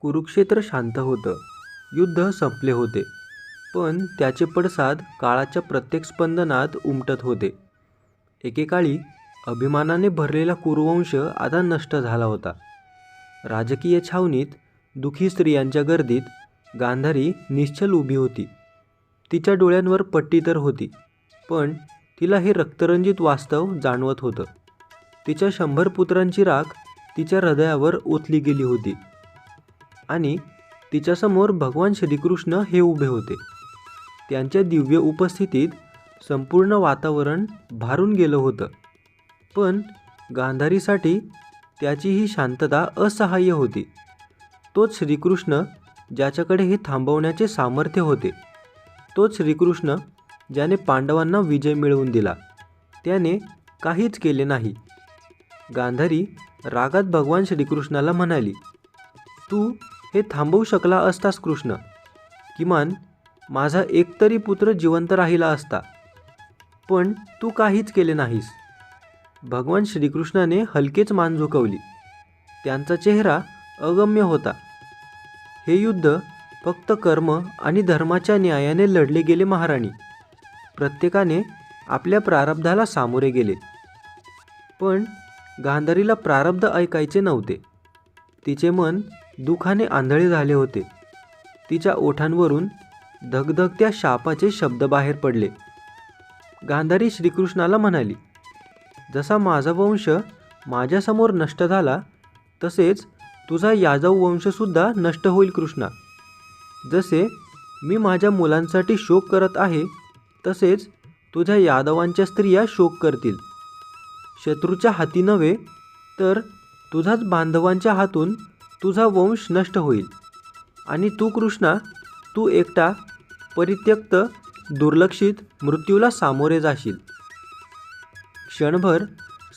कुरुक्षेत्र शांत होतं. युद्ध संपले होते. पण त्याचे पडसाद काळाच्या प्रत्येक स्पंदनात उमटत होते. एकेकाळी अभिमानाने भरलेला कुरुवंश आता नष्ट झाला होता. राजकीय छावणीत दुखी स्त्रियांच्या गर्दीत गांधारी निश्चल उभी होती. तिच्या डोळ्यांवर पट्टी तर होती पण तिला हे रक्तरंजित वास्तव जाणवत होतं. तिच्या शंभर पुत्रांची राख तिच्या हृदयावर ओतली गेली होती. आणि तिच्यासमोर भगवान श्रीकृष्ण हे उभे होते. त्यांच्या दिव्य उपस्थितीत संपूर्ण वातावरण भारून गेलं होतं. पण गांधारीसाठी त्याची ही शांतता असहाय्य होती. तोच श्रीकृष्ण ज्याच्याकडे हे थांबवण्याचे सामर्थ्य होते. तोच श्रीकृष्ण ज्याने पांडवांना विजय मिळवून दिला. त्याने काहीच केले नाही. गांधारी रागात भगवान श्रीकृष्णाला म्हणाली तू हे थांबवू शकला असतास कृष्ण. किमान माझा एकतरी पुत्र जिवंत राहिला असता. पण तू काहीच केले नाहीस. भगवान श्रीकृष्णाने हलकेच मान झुकवली. त्यांचा चेहरा अगम्य होता. हे युद्ध फक्त कर्म आणि धर्माच्या न्यायाने लढले गेले महाराणी. प्रत्येकाने आपल्या प्रारब्धाला सामोरे गेले. पण गांधारीला प्रारब्ध ऐकायचे नव्हते. तिचे मन दुखाने आंधळे झाले होते. तिच्या ओठांवरून धगधगत्या शापाचे शब्द बाहेर पडले. गांधारी श्रीकृष्णाला म्हणाली जसा माझा वंश माझ्यासमोर नष्ट झाला तसेच तुझा यादव वंशसुद्धा नष्ट होईल कृष्णा. जसे मी माझ्या मुलांसाठी शोक करत आहे तसेच तुझ्या यादवांच्या स्त्रिया शोक करतील. शत्रूच्या हाती नव्हे तर तुझाच बांधवांच्या हातून तुझा वंश नष्ट होईल. आणि तू कृष्णा तू एकटा परित्यक्त दुर्लक्षित मृत्यूला सामोरे जाशील. क्षणभर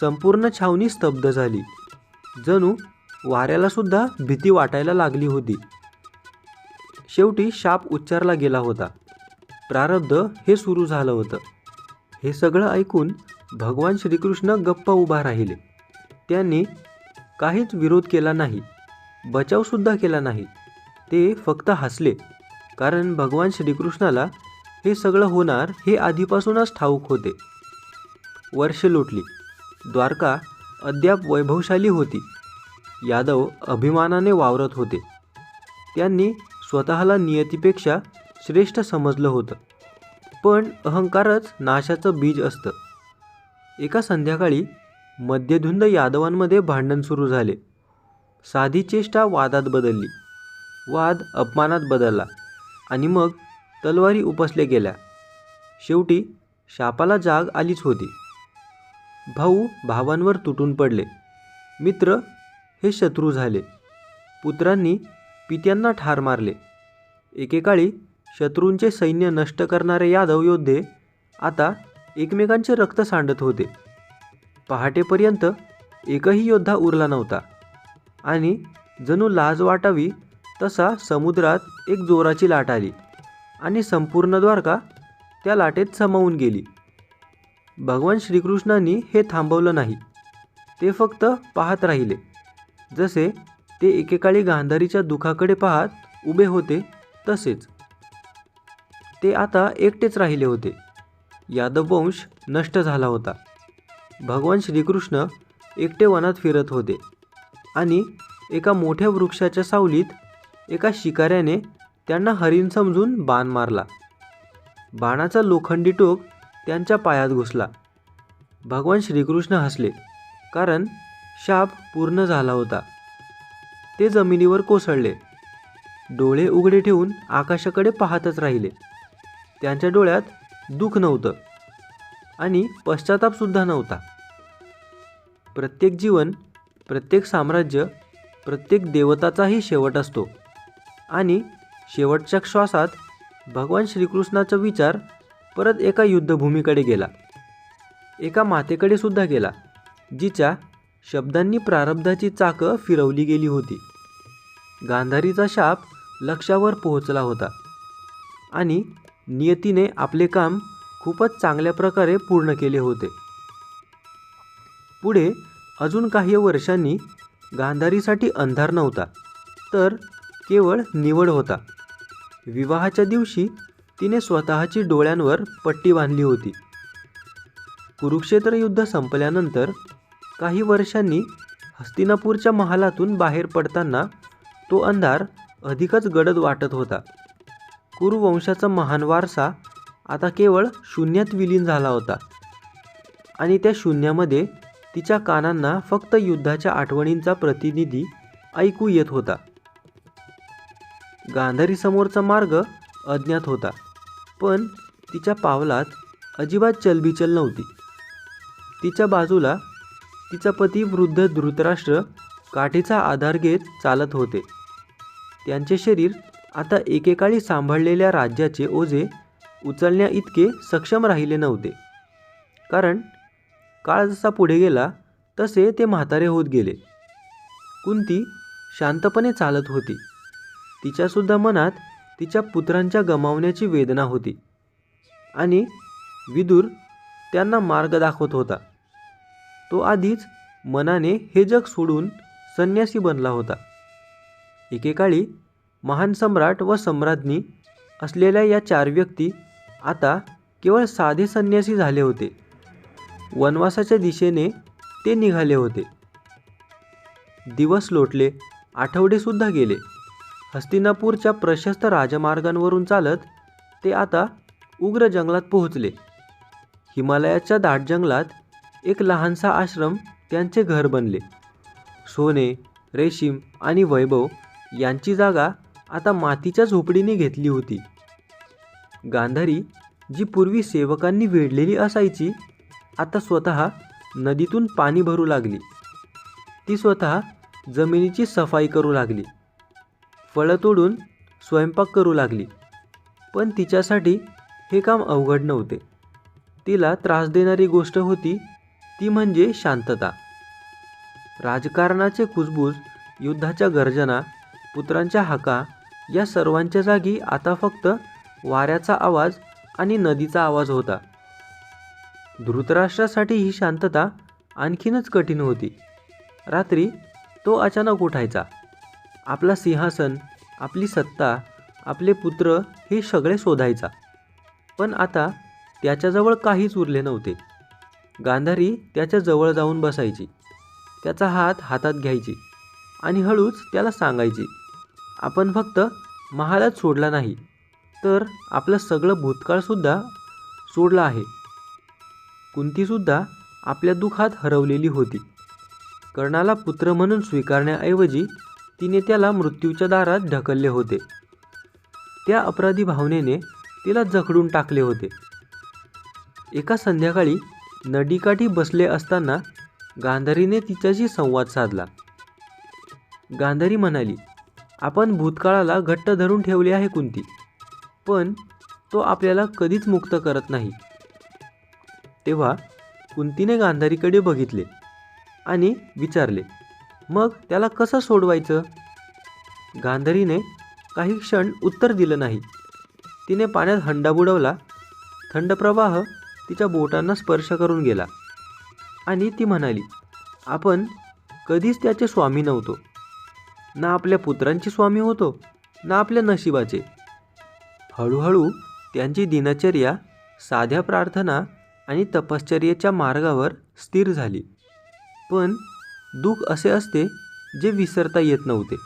संपूर्ण छावणी स्तब्ध झाली. जणू वाऱ्यालासुद्धा भीती वाटायला लागली होती. शेवटी शाप उच्चारला गेला होता. प्रारब्ध हे सुरू झालं होतं. हे सगळं ऐकून भगवान श्रीकृष्ण गप्प उभा राहिले. त्यांनी काहीच विरोध केला नाही. बचावसुद्धा केला नाही. ते फक्त हसले. कारण भगवान श्रीकृष्णाला हे सगळं होणार हे आधीपासूनच ठाऊक होते. वर्ष लोटली. द्वारका अद्याप वैभवशाली होती. यादव अभिमानाने वावरत होते. त्यांनी स्वतःला नियतीपेक्षा श्रेष्ठ समजलं होतं. पण अहंकारच नाशाचं बीज असतं. एका संध्याकाळी मध्यधुंद यादवांमध्ये भांडण सुरू झाले. साधी चेष्टा वादात बदलली. वाद अपमानात बदलला आणि मग तलवारी उपसल्या गेल्या. शेवटी शापाला जाग आलीच होती. भाऊ भावांवर तुटून पडले. मित्र हे शत्रू झाले. पुत्रांनी पित्यांना ठार मारले. एकेकाळी शत्रूंचे सैन्य नष्ट करणारे यादव योद्धे आता एकमेकांचे रक्त सांडत होते. पहाटेपर्यंत एकही योद्धा उरला नव्हता. आणि जणू लाज वाटावी तसा समुद्रात एक जोराची लाट आली आणि संपूर्ण द्वारका त्या लाटेत समावून गेली. भगवान श्रीकृष्णांनी हे थांबवलं नाही. ते फक्त पाहत राहिले. जसे ते एकेकाळी गांधारीच्या दुखाकडे पाहत उभे होते तसेच ते आता एकटेच राहिले होते. यादव वंश नष्ट झाला होता. भगवान श्रीकृष्ण एकटे वनात फिरत होते. आणि एका मोठ्या वृक्षाच्या सावलीत एका शिकाऱ्याने त्यांना हरिण समजून बाण मारला. बाणाचा लोखंडी टोक त्यांच्या पायात घुसला. भगवान श्रीकृष्ण हसले कारण शाप पूर्ण झाला होता. ते जमिनीवर कोसळले. डोळे उघडे ठेवून आकाशाकडे पाहतच राहिले. त्यांच्या डोळ्यात दुःख नव्हतं आणि पश्चातापसुद्धा नव्हता. प्रत्येक जीवन प्रत्येक साम्राज्य प्रत्येक देवताचाही शेवट असतो. आणि शेवटच्या श्वासात भगवान श्रीकृष्णाचा विचार परत एका युद्धभूमीकडे गेला. एका मातेकडे सुद्धा गेला जिच्या शब्दांनी प्रारब्धाची चाकं फिरवली गेली होती. गांधारीचा शाप लक्षावर पोहोचला होता आणि नियतीने आपले काम खूपच चांगल्या प्रकारे पूर्ण केले होते. पुढे अजून काही वर्षांनी गांधारीसाठी अंधार नव्हता तर केवळ निवड होता. विवाहाच्या दिवशी तिने स्वतःची डोळ्यांवर पट्टी बांधली होती. कुरुक्षेत्र युद्ध संपल्यानंतर काही वर्षांनी हस्तिनापूरच्या महालातून बाहेर पडताना तो अंधार अधिकच गडद वाटत होता. कुरुवंशाचा महान वारसा आता केवळ शून्यात विलीन झाला होता आणि त्या शून्यामध्ये तिच्या कानांना फक्त युद्धाच्या आठवणींचा प्रतिनिधी ऐकू येत होता. गांधारीसमोरचा मार्ग अज्ञात होता पण तिच्या पावलात अजिबात चलबिचल नव्हती. तिच्या बाजूला तिचा पती वृद्ध धृतराष्ट्र काठीचा आधार घेत चालत होते. त्यांचे शरीर आता एकेकाळी सांभाळलेल्या राज्याचे ओझे उचलण्या इतके सक्षम राहिले नव्हते. कारण काळ जसा पुढे गेला तसे ते म्हातारे होत गेले. कुंती शांतपणे चालत होती. तिच्यासुद्धा मनात तिच्या पुत्रांच्या गमावण्याची वेदना होती. आणि विदूर त्यांना मार्ग दाखवत होता. तो आधीच मनाने हे जग सोडून संन्यासी बनला होता. एकेकाळी महान सम्राट व सम्राज्ञी असलेल्या या चार व्यक्ती आता केवळ साधे संन्यासी झाले होते. वनवासाच्या दिशेने ते निघाले होते. दिवस लोटले आठवडेसुद्धा गेले. हस्तिनापूरच्या प्रशस्त राजमार्गांवरून चालत ते आता उग्र जंगलात पोहोचले. हिमालयाच्या दाट जंगलात एक लहानसा आश्रम त्यांचे घर बनले. सोने रेशीम आणि वैभव यांची जागा आता मातीच्या झोपडीने घेतली होती. गांधारी जी पूर्वी सेवकांनी वेढलेली असायची आता स्वतः नदीतून पाणी भरू लागली. ती स्वतः जमिनीची सफाई करू लागली. फळं तोडून स्वयंपाक करू लागली. पण तिच्यासाठी हे काम अवघड नव्हते. तिला त्रास देणारी गोष्ट होती ती म्हणजे शांतता. राजकारणाचे कुजबूज युद्धाच्या गर्जना पुत्रांच्या हाका या सर्वांच्या जागी आता फक्त वाऱ्याचा आवाज आणि नदीचा आवाज होता. धृतराष्ट्रासाठी ही शांतता आणखीनच कठीण होती. रात्री तो अचानक उठायचा. आपला सिंहासन आपली सत्ता आपले पुत्र हे सगळे शोधायचा. पण आता त्याच्याजवळ काहीच उरले नव्हते. गांधारी त्याच्याजवळ जाऊन बसायची. त्याचा हात हातात घ्यायची आणि हळूच त्याला सांगायची आपण फक्त महालाच सोडला नाही तर आपलं सगळं भूतकाळसुद्धा सोडलं आहे. कुंतीसुद्धा आपल्या दुःखात हरवलेली होती. कर्णाला पुत्र म्हणून स्वीकारण्याऐवजी तिने त्याला मृत्यूच्या दारात ढकलले होते. त्या अपराधी भावनेने तिला जखडून टाकले होते. एका संध्याकाळी नदीकाठी बसले असताना गांधारीने तिच्याशी संवाद साधला. गांधारी म्हणाली आपण भूतकाळाला घट्ट धरून ठेवले आहे कुंती पण तो आपल्याला कधीच मुक्त करत नाही. तेव्हा कुंतीने गांधारीकडे बघितले आणि विचारले मग त्याला कसं सोडवायचं? गांधारीने काही क्षण उत्तर दिलं नाही. तिने पाण्यात हंडा बुडवला थंड प्रवाह तिच्या बोटांना स्पर्श करून गेला आणि ती म्हणाली आपण कधीच त्याचे स्वामी नव्हतो. ना आपल्या पुत्रांचे स्वामी होतो ना आपल्या नशिबाचे. हळूहळू त्यांची दिनचर्या साध्या प्रार्थना आणि तपश्चर्येच्या मार्गावर स्थिर झाली. पण दुःख असे असते जे विसरता येत नव्हते.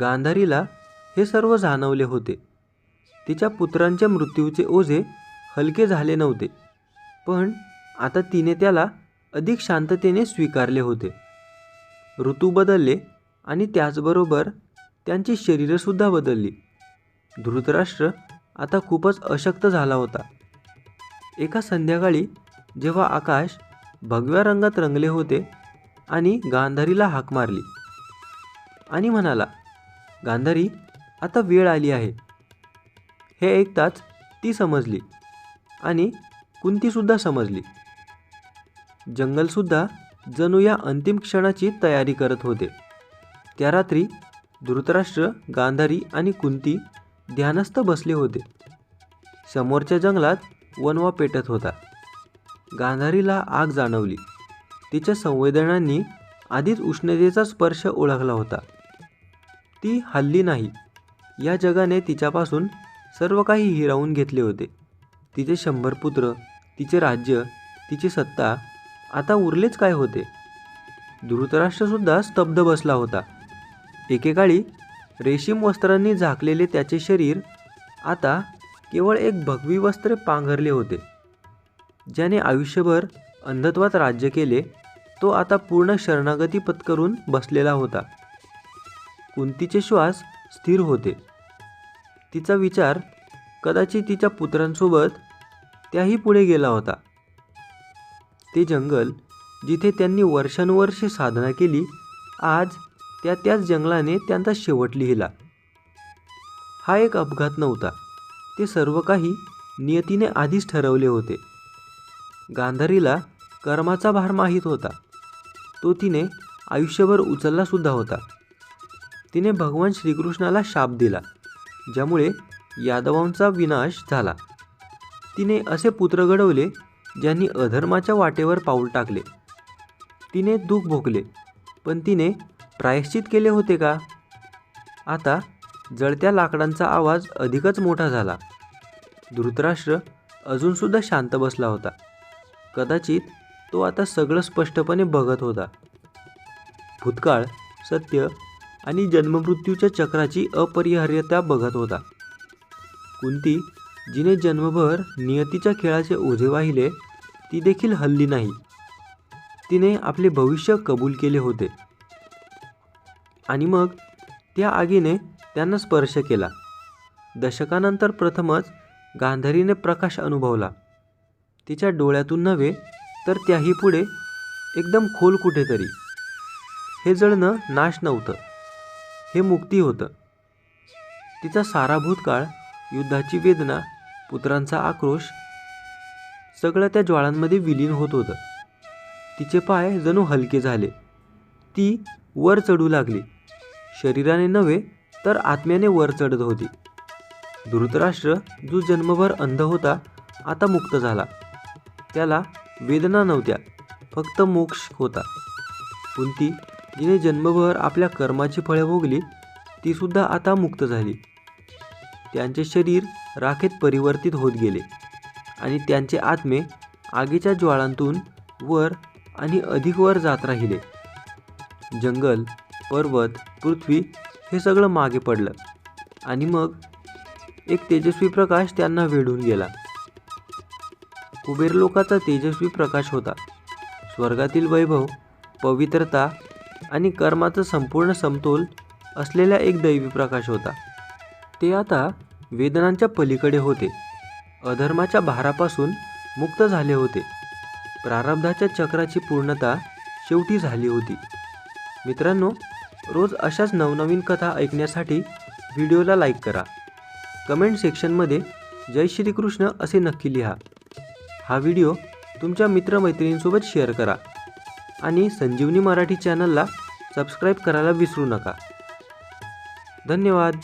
गांधारीला हे सर्व जाणवले होते. तिच्या पुत्रांच्या मृत्यूचे ओझे हलके झाले नव्हते. पण आता तिने त्याला अधिक शांततेने स्वीकारले होते. ऋतू बदलले आणि त्याचबरोबर त्यांची शरीरंसुद्धा बदलली. धृतराष्ट्र आता खूपच अशक्त झाला होता. एका संध्याकाळी जेव्हा आकाश भगव्या रंगात रंगले होते आणि गांधारीला हाक मारली. आणि म्हणाला गांधारी आता वेळ आली आहे. हे ऐकताच ती समजली आणि कुंतीसुद्धा समजली. जंगलसुद्धा जणू या अंतिम क्षणाची तयारी करत होते. त्या रात्री धृतराष्ट्र गांधारी आणि कुंती ध्यानस्थ बसले होते. समोरच्या जंगलात वनवा पेटत होता. गांधारीला आग जाणवली. तिच्या संवेदनांनी आधीच उष्णतेचा स्पर्श ओळखला होता. ती हल्ली नाही. या जगाने तिच्यापासून सर्व काही हिरावून घेतले होते. तिचे शंभर पुत्र तिचे राज्य तिची सत्ता आता उरलेच काय होते? धृतराष्ट्रसुद्धा स्तब्ध बसला होता. एकेकाळी रेशीम वस्त्रांनी झाकलेले त्याचे शरीर आता केवळ एक भगवी वस्त्र पांघरले होते. ज्याने आयुष्यभर अंधत्वात राज्य केले तो आता पूर्ण शरणागती पत्करून बसलेला होता. कुंतीचे श्वास स्थिर होते. तिचा विचार कदाचित तिच्या पुत्रांसोबत त्याही पुढे गेला होता. ते जंगल जिथे त्यांनी वर्षानुवर्षे साधना केली आज त्या त्याच जंगलाने त्यांचा शेवट लिहिला. हा एक अपघात नव्हता. ते सर्व काही नियतीने आधीच ठरवले होते. गांधारीला कर्माचा भार माहीत होता. तो तिने आयुष्यभर उचललासुद्धा होता. तिने भगवान श्रीकृष्णाला शाप दिला ज्यामुळे यादवांचा विनाश झाला. तिने असे पुत्र घडवले ज्यांनी अधर्माच्या वाटेवर पाऊल टाकले. तिने दुःख भोगले पण तिने प्रायश्चित केले होते का? आता जळत्या लाकडांचा आवाज अधिकच मोठा झाला. धृतराष्ट्र अजूनसुद्धा शांत बसला होता. कदाचित तो आता सगळं स्पष्टपणे बघत होता. भूतकाळ सत्य आणि जन्ममृत्यूच्या चक्राची अपरिहार्यता बघत होता. कुंती जिने जन्मभर नियतीच्या खेळाचे ओझे वाहिले ती देखील हल्ली नाही. तिने आपले भविष्य कबूल केले होते. आणि मग त्या आगीने त्यांना स्पर्श केला. दशकानंतर प्रथमच गांधारीने प्रकाश अनुभवला. तिच्या डोळ्यातून नव्हे तर त्याही पुढे एकदम खोल कुठेतरी. हे जळणं नाश नव्हतं. हे मुक्ती होतं. तिचा सारा भूतकाळ युद्धाची वेदना पुत्रांचा आक्रोश सगळं त्या ज्वाळांमध्ये विलीन होत होतं. तिचे पाय जणू हलके झाले. ती वर चढू लागली. शरीराने नव्हे तर आत्म्याने वर चढत होती. धृतराष्ट्र जो जन्मभर अंध होता आता मुक्त झाला. त्याला वेदना नव्हत्या फक्त मोक्ष होता. कुंती जिने जन्मभर आपल्या कर्माची फळे भोगली तीसुद्धा आता मुक्त झाली. त्यांचे शरीर राखेत परिवर्तित होत गेले आणि त्यांचे आत्मे आगीच्या ज्वाळांतून वर आणि अधिक वर जात राहिले. जंगल पर्वत पृथ्वी हे सगळं मागे पडलं आणि मग एक तेजस्वी प्रकाश त्यांना वेढून गेला. कुबेर लोकाचा तेजस्वी प्रकाश होता. स्वर्गातील वैभव पवित्रता आणि कर्माचा संपूर्ण समतोल असलेला एक दैवी प्रकाश होता. ते आता वेदनांच्या पलीकडे होते. अधर्माच्या भारापासून मुक्त झाले होते. प्रारब्धाच्या चक्राची पूर्णता शेवटी झाली होती. मित्रांनो रोज अशाच नवनवीन कथा ऐकण्यासाठी व्हिडिओला लाईक करा. कमेंट सेक्शनमध्ये जय श्रीकृष्ण असे नक्की लिहा. हा व्हिडिओ तुमच्या मित्रमैत्रिणींसोबत शेअर करा आणि संजीवनी मराठी चॅनलला सबस्क्राईब करायला विसरू नका. धन्यवाद.